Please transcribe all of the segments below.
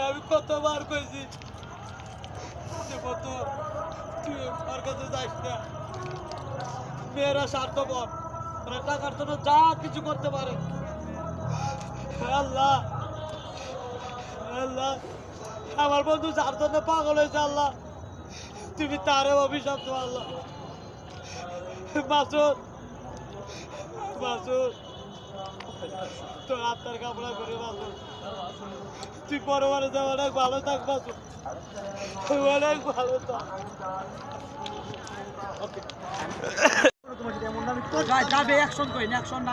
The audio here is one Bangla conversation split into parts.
আমি কতবার কইছি? যে বন্ধু তুই ওর কাছে যাইস না। মেয়েরা স্বার্থপর। ওরা টাকার জন্য যা কিছু করতে পারে। আল্লাহ। আল্লাহ। আমার বন্ধু যার জন্য পাগল হয়েছে, আল্লাহ। তুমি তারে অভিশাপ দাও, আল্লাহ। মাসুদ। মাসুদ। তোর আত্মার কামনা করে মাসুদ তুই পরবারে যা অনেক ভালো থাক মাসুদ অনেক ভালো থাক। যাবে অ্যাকশন কই না অ্যাকশন না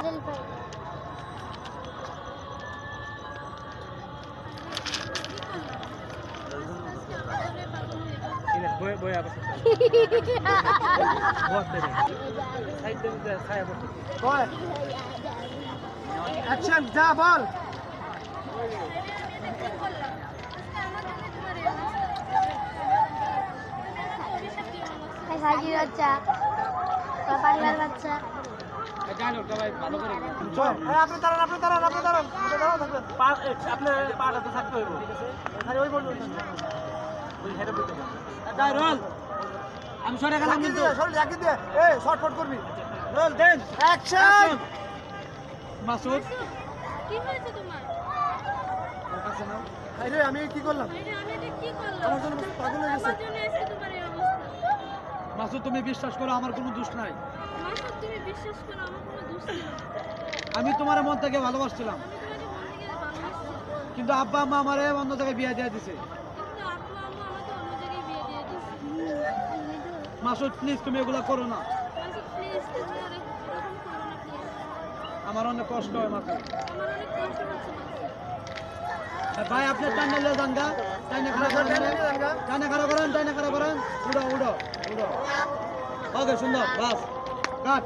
অ্যাকশন যা বল। হাজির বাচ্চা পাগলার বাচ্চা আপনি দাঁড়ান আপনি দাঁড়ান। আপনি দাঁড়ান আপনি দাঁড়ান। থাকবেন পা আপনার থাকতে হইব। খালি ওই বলুন আমি সরে গেলাম কিন্তু। সরে দিয়ে। শর্টফট করবি। রোল দেন। অ্যাকশন মাসুদ? কি হয়েছে তোমার? আরে আমি কি করলাম? আরে আমি এটা কি করলাম? আমার জন্য পাগল হয়ে গেছে। আমার জন্য আজকে তোমার এই অবস্থা। মাসুদ তুমি বিশ্বাস করো আমার কোনো দোষ নাই। মাসুদ তুমি বিশ্বাস করো আমার কোনো দোষ ছিল আমি তোমার মন থেকে ভালোবাসছিলাম। কিন্তু আব্বা আম্মা আমারে অন্য জায়গায় বিয়ে দিয়ে দিছে। মাসুদ প্লিজ তুমি এগুলো করো না মাসুদ প্লিজ তুমি আর এরকম করো না প্লিজ আমার অনেক কষ্ট হয় হচ্ছে মাসুদ ভাই আপনি টাইনে লে জানগা টাইনে খারাপ করেন টাইনে খারাপ করেন টাইনে খারাপ করেন। উড়ো উড়ো উড়ো ওকে সুন্দর বাস। কাট।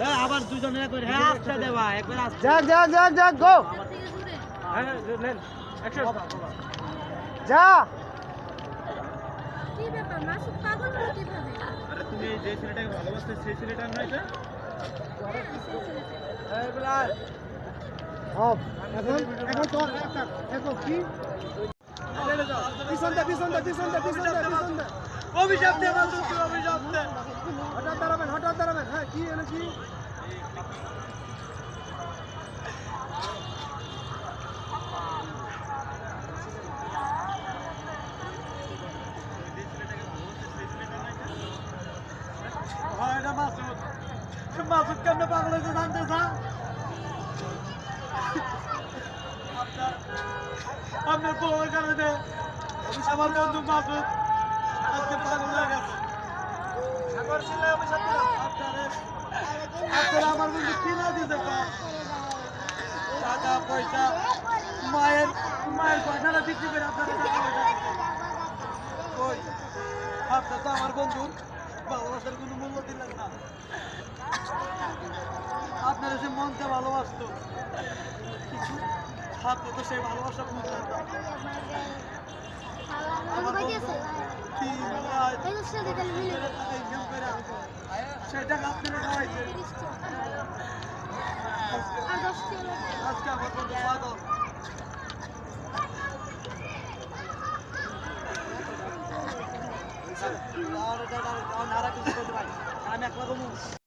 হ্যাঁ আবার দুজনে করে। হ্যাঁ আস্তে দেবা একবার যাক যাক যাক যাক গো। আমার থেকে দূরে। হ্যাঁ নেন। অ্যাকশন যা। কি ব্যাপার মাসুদ পাগল হলো কীভাবে? আরে তুমি যে ছেলেটাকে ভালোবাসতে সেই ছেলেটার না এটা ছেলেটা। এই বিলাল। অফ এখন এখন তো এখন কি। পিছন দে পিছন দে পিছন দে পিছন দে পিছন দে। অভিশাপ দে মাসুদ অভিশাপ দে হয় না মাসুদ মাসুদ কেমনে পাগল হয়েছে জানতে চান আপনার বউয়ের কারণে আমার বন্ধু মাসুদ। আজকে পাগল হয়ে গেছে। আপনারে আমার বন্ধু কিনা দিতে পার টাকা পয়সা মায়ের মায়ের পয়সাটা বিক্রি করে আপনারা টাকা পয়সা। আপনার তো আমার বন্ধুর ভালোবাসার কোনো মূল্য দিলেন না। আপনারা সে মনকে ভালোবাসতো কিছু আপনি তো সেই ভালোবাসা বুঝলেন না টাকা আপনারা খাওয়াইছে আজকে আমার বন্ধু পাগল আর এটা আর আর কিছু করতে পারি আমি একলা কমু